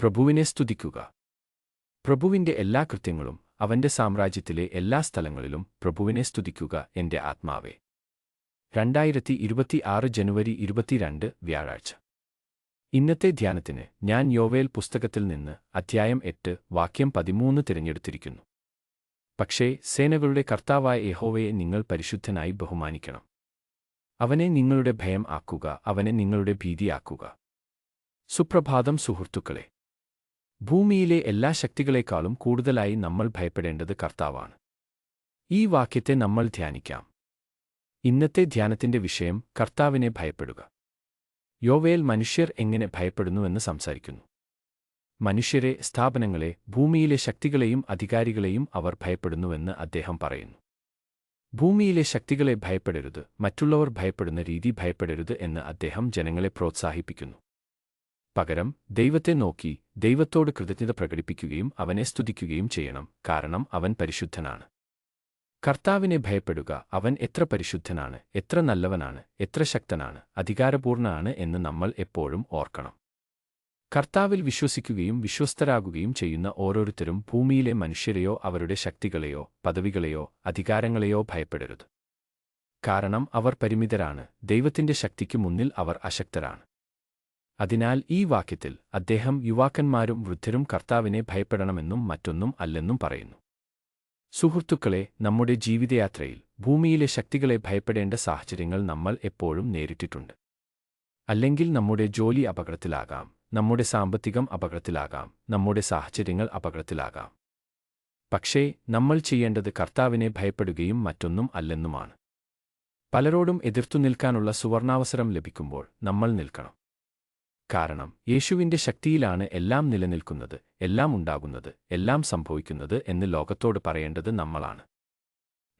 പ്രഭുവിനെ സ്തുതിക്കുക. പ്രഭുവിന്റെ എല്ലാ കൃത്യങ്ങളും അവന്റെ സാമ്രാജ്യത്തിലെ എല്ലാ സ്ഥലങ്ങളിലും പ്രഭുവിനെ സ്തുതിക്കുക എന്റെ ആത്മാവേ. രണ്ടായിരത്തി ഇരുപത്തി ആറ് ജനുവരി ഇരുപത്തിരണ്ട് വ്യാഴാഴ്ച. ഇന്നത്തെ ധ്യാനത്തിന് ഞാൻ യോവേൽ പുസ്തകത്തിൽ നിന്ന് അധ്യായം എട്ട് വാക്യം പതിമൂന്ന് തിരഞ്ഞെടുത്തിരിക്കുന്നു. പക്ഷേ സേനകളുടെ കർത്താവായ യഹോവയെ നിങ്ങൾ പരിശുദ്ധനായി ബഹുമാനിക്കണം. അവനെ നിങ്ങളുടെ ഭയം ആക്കുക അവനെ നിങ്ങളുടെ ഭീതിയാക്കുക സുപ്രഭാതം സുഹൃത്തുക്കളെ ഭൂമിയിലെ എല്ലാ ശക്തികളെക്കാളും കൂടുതലായി നമ്മൾ ഭയപ്പെടേണ്ടത് കർത്താവാണ്. ഈ വാക്യത്തെ നമ്മൾ ധ്യാനിക്കാം. ഇന്നത്തെ ധ്യാനത്തിന്റെ വിഷയം കർത്താവിനെ ഭയപ്പെടുക. യോവേൽ മനുഷ്യർ എങ്ങനെ ഭയപ്പെടുന്നുവെന്ന് സംസാരിക്കുന്നു. മനുഷ്യരെ സ്ഥാപനങ്ങളെ ഭൂമിയിലെ ശക്തികളെയും അധികാരികളെയും അവർ ഭയപ്പെടുന്നുവെന്ന് അദ്ദേഹം പറയുന്നു. ഭൂമിയിലെ ശക്തികളെ ഭയപ്പെടരുത് മറ്റുള്ളവർ ഭയപ്പെടുന്ന രീതി ഭയപ്പെടരുത് എന്ന് അദ്ദേഹം ജനങ്ങളെ പ്രോത്സാഹിപ്പിക്കുന്നു. പകരം ദൈവത്തെ നോക്കി ദൈവത്തോട് കൃതജ്ഞത പ്രകടിപ്പിക്കുകയും അവനെ സ്തുതിക്കുകയും ചെയ്യണം. കാരണം അവൻ പരിശുദ്ധനാണ്. കർത്താവിനെ ഭയപ്പെടുക. അവൻ എത്ര പരിശുദ്ധനാണ് എത്ര നല്ലവനാണ് എത്ര ശക്തനാണ് അധികാരപൂർണനാണ് എന്ന് നമ്മൾ എപ്പോഴും ഓർക്കണം. കർത്താവിൽ വിശ്വസിക്കുകയും വിശ്വസ്തരാകുകയും ചെയ്യുന്ന ഓരോരുത്തരും ഭൂമിയിലെ മനുഷ്യരെയോ അവരുടെ ശക്തികളെയോ പദവികളെയോ അധികാരങ്ങളെയോ ഭയപ്പെടരുത്. കാരണം അവർ പരിമിതരാണ്. ദൈവത്തിന്റെ ശക്തിക്ക് മുന്നിൽ അവർ അശക്തരാണ്. അതിനാൽ ഈ വാക്യത്തിൽ അദ്ദേഹം യുവാക്കന്മാരും വൃദ്ധരും കർത്താവിനെ ഭയപ്പെടണമെന്നും മറ്റൊന്നും അല്ലെന്നും പറയുന്നു. സുഹൃത്തുക്കളെ നമ്മുടെ ജീവിതയാത്രയിൽ ഭൂമിയിലെ ശക്തികളെ ഭയപ്പെടേണ്ട സാഹചര്യങ്ങൾ നമ്മൾ എപ്പോഴും നേരിട്ടിട്ടുണ്ട്. അല്ലെങ്കിൽ നമ്മുടെ ജോലി അപകടത്തിലാകാം നമ്മുടെ സാമ്പത്തികം അപകടത്തിലാകാം നമ്മുടെ സാഹചര്യങ്ങൾ അപകടത്തിലാകാം. പക്ഷേ നമ്മൾ ചെയ്യേണ്ടത് കർത്താവിനെ ഭയപ്പെടുകയും മറ്റൊന്നും അല്ലെന്നുമാണ്. പലരോടും എതിർത്തു നിൽക്കാനുള്ള സുവർണാവസരം ലഭിക്കുമ്പോൾ നമ്മൾ നിൽക്കണം. കാരണം യേശുവിന്റെ ശക്തിയിലാണ് എല്ലാം നിലനിൽക്കുന്നത് എല്ലാം ഉണ്ടാകുന്നത് എല്ലാം സംഭവിക്കുന്നത് എന്ന് ലോകത്തോട് പറയേണ്ടത് നമ്മളാണ്.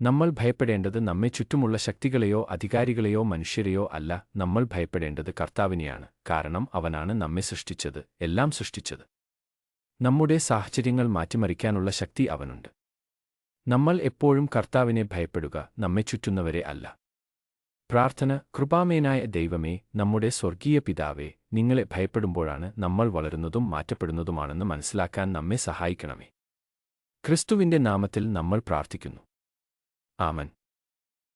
നമ്മൾ ഭയപ്പെടേണ്ടത് നമ്മെ ചുറ്റുമുള്ള ശക്തികളെയോ അധികാരികളെയോ മനുഷ്യരെയോ അല്ല നമ്മൾ ഭയപ്പെടേണ്ടത് കർത്താവിനെയാണ് കാരണം അവനാണ് നമ്മെ സൃഷ്ടിച്ചത് എല്ലാം സൃഷ്ടിച്ചത്. നമ്മുടെ സാഹചര്യങ്ങൾ മാറ്റിമറിക്കാനുള്ള ശക്തി അവനുണ്ട്. നമ്മൾ എപ്പോഴും കർത്താവിനെ ഭയപ്പെടുക നമ്മെ ചുറ്റുന്നവരെ അല്ല. പ്രാർത്ഥന കൃപാമേനായ ദൈവമേ നമ്മുടെ സ്വർഗീയ പിതാവേ നിങ്ങളെ ഭയപ്പെടുമ്പോഴാണ് നമ്മൾ വളരുന്നതും മാറ്റപ്പെടുന്നതുമാണെന്ന് മനസ്സിലാക്കാൻ നമ്മെ സഹായിക്കണമേ. ക്രിസ്തുവിന്റെ നാമത്തിൽ നമ്മൾ പ്രാർത്ഥിക്കുന്നു. ആമൻ.